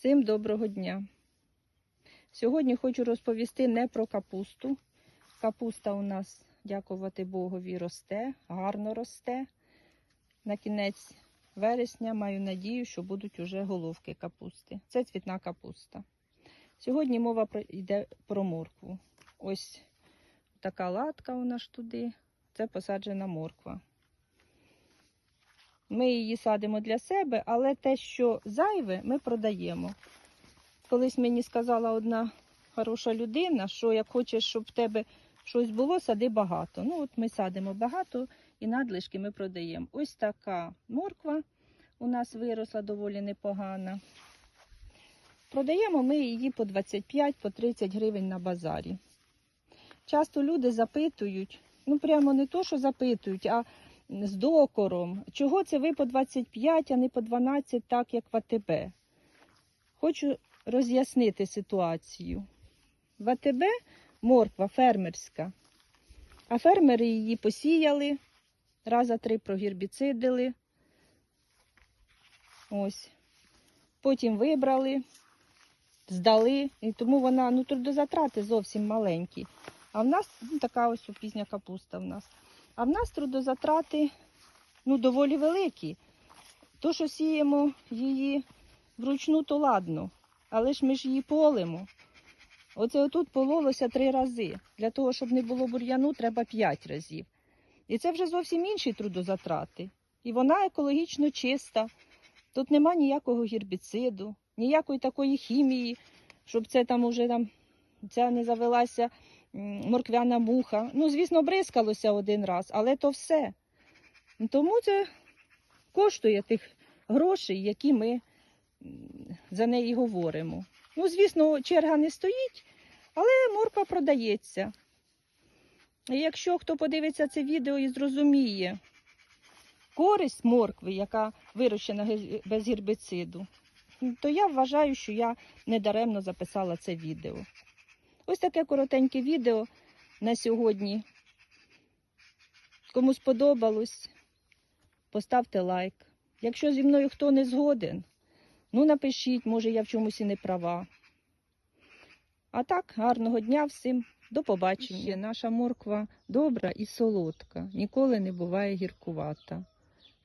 Всім доброго дня. Сьогодні хочу розповісти не про капусту. Капуста у нас, дякувати Богові, росте, гарно росте. На кінець вересня маю надію, що будуть уже головки капусти. Це цвітна капуста. Сьогодні мова йде про моркву. Ось така латка у нас туди. Це посаджена морква. Ми її садимо для себе, але те, що зайве, ми продаємо. Колись мені сказала одна хороша людина, що як хочеш, щоб в тебе щось було, сади багато. Ну, от ми садимо багато і надлишки ми продаємо. Ось така морква у нас виросла доволі непогана. Продаємо ми її по 25-30 по гривень на базарі. Часто люди запитують, ну прямо не то, що запитують, а з докором. Чого це ви по 25, а не по 12, так як в АТБ? Хочу роз'яснити ситуацію. В АТБ морква фермерська, а фермери її посіяли, раза три прогірбіцидили. Ось. Потім вибрали, здали, і тому вона ну, трудозатрати зовсім маленькі. А в нас ну, така ось пізня капуста в нас. А в нас трудозатрати ну, доволі великі. То, що сіємо її вручну, то ладно. Але ж ми ж її полимо. Оце отут пололося три рази. Для того, щоб не було бур'яну, треба п'ять разів. І це вже зовсім інші трудозатрати. І вона екологічно чиста. Тут нема ніякого гербіциду, ніякої такої хімії, щоб це там уже там ця не завелася морквяна муха. Ну, звісно, бризкалося один раз, але то все. Тому це коштує тих грошей, які ми за неї говоримо. Ну, звісно, черга не стоїть, але морква продається. І якщо хто подивиться це відео і зрозуміє користь моркви, яка вирощена без гербициду, то я вважаю, що я недаремно записала це відео. Ось таке коротеньке відео на сьогодні. Кому сподобалось, поставте лайк. Якщо зі мною хто не згоден, ну напишіть, може я в чомусь і не права. А так, гарного дня всім, до побачення. Ще наша морква добра і солодка, ніколи не буває гіркувата.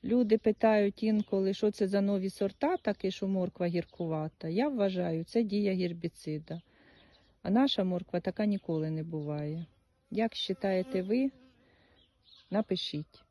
Люди питають інколи, що це за нові сорта, такі, що морква гіркувата. Я вважаю, це дія гербіцида. А наша морква така ніколи не буває. Як вважаєте ви? Напишіть.